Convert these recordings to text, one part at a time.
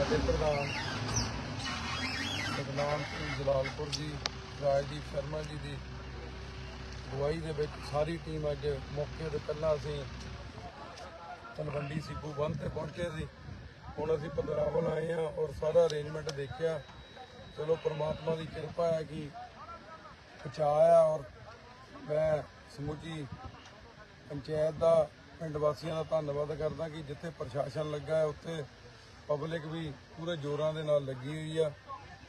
ਸਾਡੇ ਪ੍ਰਧਾਨ ਸਤਨਾਮ ਸਿੰਘ ਜਲਾਲਪੁਰ ਜੀ, ਰਾਜਦੀਪ ਸ਼ਰਮਾ ਜੀ ਦੀ ਅਗਵਾਈ ਦੇ ਵਿੱਚ ਸਾਰੀ ਟੀਮ ਅੱਜ ਮੌਕੇ ਤੇ ਪਹਿਲਾਂ ਅਸੀਂ ਤਲਵੰਡੀ ਸਿੱਪੂ ਬੰਦ ਤੇ ਪਹੁੰਚੇ ਸੀ। ਹੁਣ ਅਸੀਂ ਪਦਰਾਵਲ ਆਏ ਹਾਂ ਔਰ ਸਾਰਾ ਅਰੇਂਜਮੈਂਟ ਦੇਖਿਆ। ਚਲੋ ਪ੍ਰਮਾਤਮਾ ਦੀ ਕਿਰਪਾ ਹੈ ਕਿ ਬਚਾਇਆ ਔਰ ਮੈਂ ਸਮੁੱਚੀ ਪੰਚਾਇਤ ਦਾ, ਪਿੰਡ ਵਾਸੀਆਂ ਦਾ ਧੰਨਵਾਦ ਕਰਦਾ ਕਿ ਜਿੱਥੇ ਪ੍ਰਸ਼ਾਸਨ ਲੱਗਾ ਹੈ, ਉੱਥੇ ਪਬਲਿਕ ਵੀ ਪੂਰੇ ਜ਼ੋਰਾਂ ਦੇ ਨਾਲ ਲੱਗੀ ਹੋਈ ਆ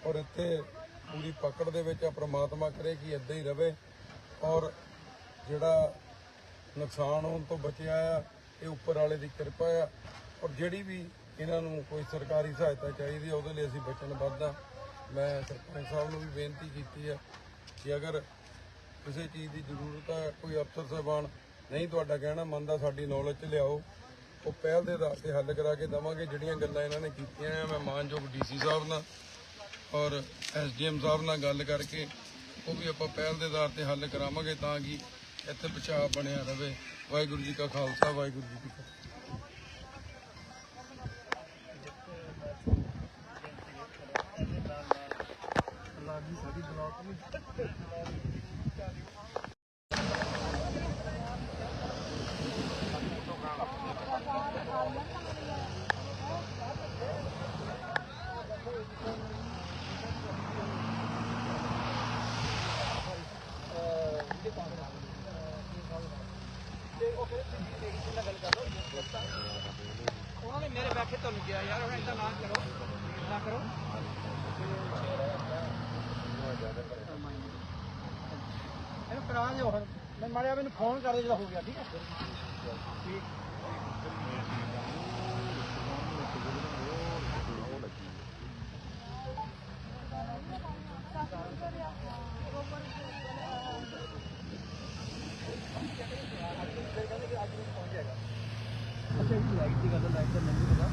ਔਰ ਇੱਥੇ ਪੂਰੀ ਪਕੜ ਦੇ ਵਿੱਚ ਆ, ਪ੍ਰਮਾਤਮਾ ਕਰੇ ਕਿ ਇਦਾਂ ਹੀ ਰਵੇ ਔਰ ਜਿਹੜਾ ਨੁਕਸਾਨ ਹੋਣ ਤੋਂ ਬਚਿਆ ਆ, ਇਹ ਉੱਪਰ ਵਾਲੇ ਦੀ ਕਿਰਪਾ ਆ ਔਰ ਜਿਹੜੀ ਵੀ ਇਹਨਾਂ ਨੂੰ ਕੋਈ ਸਰਕਾਰੀ ਸਹਾਇਤਾ ਚਾਹੀਦੀ ਆ, ਉਹਦੇ ਲਈ ਅਸੀਂ ਵਚਨਬੱਧ ਆ ਮੈਂ ਸਰਪੰਚ ਸਾਹਿਬ ਨੂੰ ਵੀ ਬੇਨਤੀ ਕੀਤੀ ਆ ਕਿ ਅਗਰ ਕਿਸੇ ਚੀਜ਼ ਦੀ ਜ਼ਰੂਰਤ ਹੈ ਕੋਈ ਅਫਸਰ ਸਾਹਿਬਾਨ ਨਹੀਂ ਤੁਹਾਡਾ ਕਹਿਣਾ, ਮੰਨਦਾ ਸਾਡੀ ਨੌਲੇਜ 'ਚ ਲਿਆਓ। ਉਹ ਪਹਿਲ ਦੇ ਆਧਾਰ ਤੇ ਹੱਲ ਕਰਾ ਕੇ ਦਵਾਂਗੇ। ਜਿਹੜੀਆਂ ਗੱਲਾਂ ਇਹਨਾਂ ਨੇ ਕੀਤੀਆਂ ਆ, ਮੈਂ ਮਾਨਯੋਗ ਡੀਸੀ ਸਾਹਿਬ ਨਾਲ ਔਰ ਐਸਡੀਐਮ ਸਾਹਿਬ ਨਾਲ ਗੱਲ ਕਰਕੇ ਉਹ ਵੀ ਆਪਾਂ ਪਹਿਲ ਦੇ ਆਧਾਰ ਤੇ ਹੱਲ ਕਰਾਵਾਂਗੇ ਤਾਂ ਕਿ ਇੱਥੇ ਬਚਾਅ ਬਣਿਆ ਰਵੇ। ਵਾਹਿਗੁਰੂ ਜੀ ਕਾ ਖਾਲਸਾ, ਵਾਹਿਗੁਰੂ ਜੀ ਕੀ ਫਤਿਹ। ਉਹਨਾਂ ਨੇ। ਮੇਰੇ ਬੈਠੇ ਤੁਹਾਨੂੰ ਕਿਹਾ ਯਾਰ, ਹੁਣ ਇਦਾਂ ਨਾ ਕਰੋ ਨਾ ਕਰੋ। ਇਹਨੂੰ ਕਰਾ ਦਿਓ ਹੁਣ। ਮੈਂ ਮਾਰਿਆ, ਮੈਨੂੰ ਫੋਨ ਕਰ ਦੇ ਜਦੋਂ ਹੋ ਗਿਆ, ਠੀਕ ਹੈ? ਠੀਕ। ਉਹ ਲੱਗੀ अच्छा लाइट निकाला लाइट का नहीं पता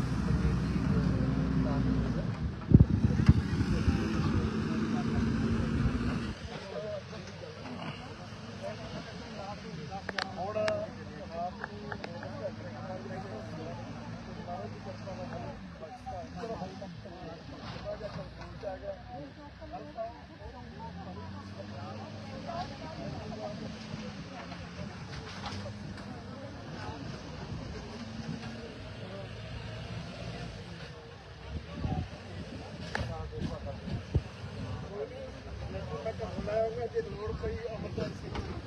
ਜੇ ਲੋੜ ਪਈ ਅਮਰਦਾਸ ਸਿੰਘ